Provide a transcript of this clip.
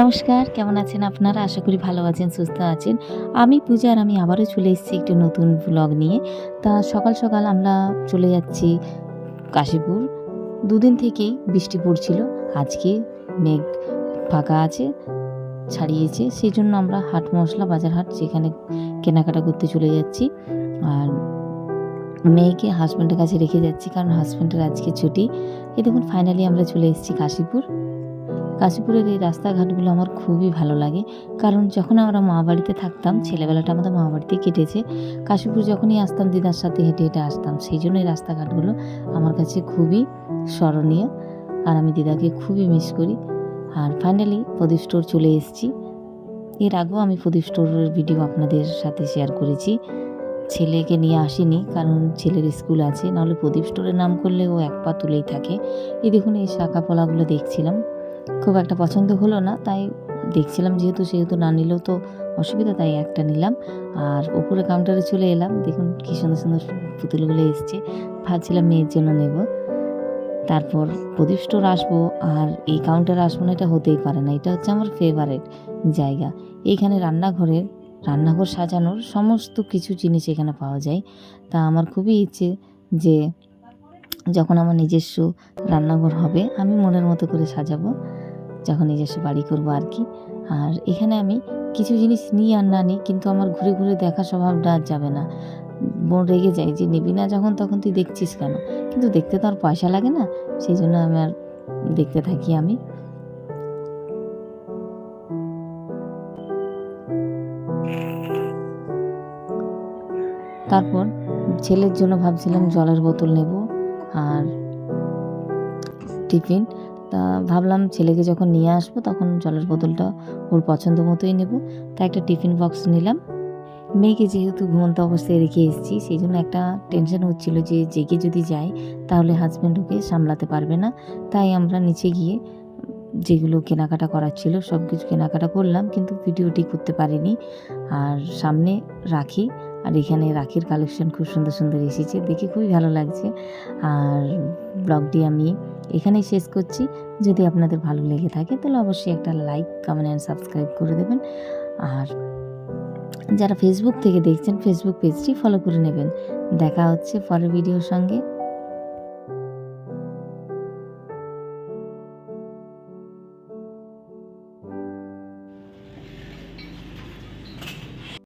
নমস্কার, কেমন আছেন আপনারা? আশা করি ভালো আছেন, সুস্থ আছেন। আমি পূজার আমি আবারও চলে এসেছি একটি নতুন ব্লগ নিয়ে। তা সকাল সকাল আমরা চলে যাচ্ছি কাশীপুর। দুদিন থেকেই বৃষ্টি পড়ছিল। আজকে মেঘ ফাঁকা আছে, ছাড়িয়েছে। সেই জন্য আমরা হাট মশলা বাজার হাট যেখানে কেনাকাটা করতে চলে যাচ্ছি। আর মেয়েকে হাজব্যান্ডের কাছে রেখে যাচ্ছি, কারণ হাজব্যান্ডের আজকে ছুটি। এই দেখুন ফাইনালি আমরা চলে এসেছি কাশীপুর। কাশীপুরের এই রাস্তাঘাটগুলো আমার খুবই ভালো লাগে। কারণ যখন আমরা মা বাড়িতে থাকতাম, ছেলেবেলাটা আমাদের মা বাড়িতে কেটেছে। কাশীপুর যখনই আসতাম, দিদার সাথে হেঁটে হেঁটে আসতাম। সেই জন্য এই রাস্তাঘাটগুলো আমার কাছে খুবই স্মরণীয় আর আমি দিদাকে খুবই মিস করি। আর ফাইনালি প্রদীপ স্টোর চলে এসেছি। এর আগেও আমি প্রদীপ স্টোরের ভিডিও আপনাদের সাথে শেয়ার করেছি। ছেলেকে নিয়ে আসিনি, কারণ ছেলের স্কুল আছে। নাহলে প্রদীপ স্টোরের নাম করলে ও এক পা তুলেই থাকে। এই দেখুন এই শাখা পলাগুলো দেখছিলাম। খুব একটা পছন্দ হলো না, তাই দেখছিলাম যেহেতু, সেহেতু না নিলেও তো অসুবিধা, তাই একটা নিলাম। আর উপরে কাউন্টারে চলে এলাম, দেখুন কী সুন্দর সুন্দর পুতুলগুলো এসছে। ভাবছিলাম মেয়ের জন্য নেব। তারপর প্রদীপ স্টোর আসব, আর এই কাউন্টারে আসব না, এটা হতেই পারে না। এটা হচ্ছে আমার ফেভারেট জায়গা। এইখানে রান্নাঘরের রান্নাঘর সাজানোর সমস্ত কিছু জিনিস এখানে পাওয়া যায়। তা আমার খুবই ইচ্ছে যে যখন আমার নিজস্ব রান্নাঘর হবে, আমি মনের মতো করে সাজাবো, যখন নিজস্ব বাড়ি করব আর কি। আর এখানে আমি কিছু জিনিস নিই আর না নিই কিন্তু আমার ঘুরে ঘুরে দেখা স্বভাবটা আর যাবে না। বোন রেগে যায় যে, নিবি না যখন, তখন তুই দেখছিস কেন? কিন্তু দেখতে তো আর পয়সা লাগে না, সেই জন্য আমি আর দেখতে থাকি আমি। তারপর ছেলের জন্য ভাবছিলাম জলের বোতল নেব আর টিফিন। তা ভাবলাম ছেলেকে যখন নিয়ে আসব, তখন জলের বোতলটা ওর পছন্দ মতোই নেব। তাই একটা টিফিন বক্স নিলাম। মেয়েকে যেহেতু ঘুমন্ত অবস্থায় রেখে এসেছি সেই জন্য একটা টেনশন হচ্ছিল যে জেগে যদি যাই, তাহলে হাজব্যান্ড ওকে সামলাতে পারবে না। তাই আমরা নিচে গিয়ে যেগুলো কেনাকাটা করার ছিল সব কিছু কেনাকাটা করলাম, কিন্তু ভিডিওটি করতে পারিনি। আর সামনে রাখি। আর এখানে রাখির কালেকশন খুব সুন্দর সুন্দর এসেছে। দেখে খুবই ভালো লাগছে। আর ব্লগটি আমি এখানেই শেষ করছি। যদি আপনাদের ভালো লেগে থাকে, তাহলে অবশ্যই একটা লাইক কমেন্ট অ্যান্ড সাবস্ক্রাইব করে দেবেন। আর যারা ফেসবুক থেকে দেখছেন ফেসবুক পেজটি ফলো করে নেবেন। দেখা হচ্ছে পরের ভিডিওর সঙ্গে।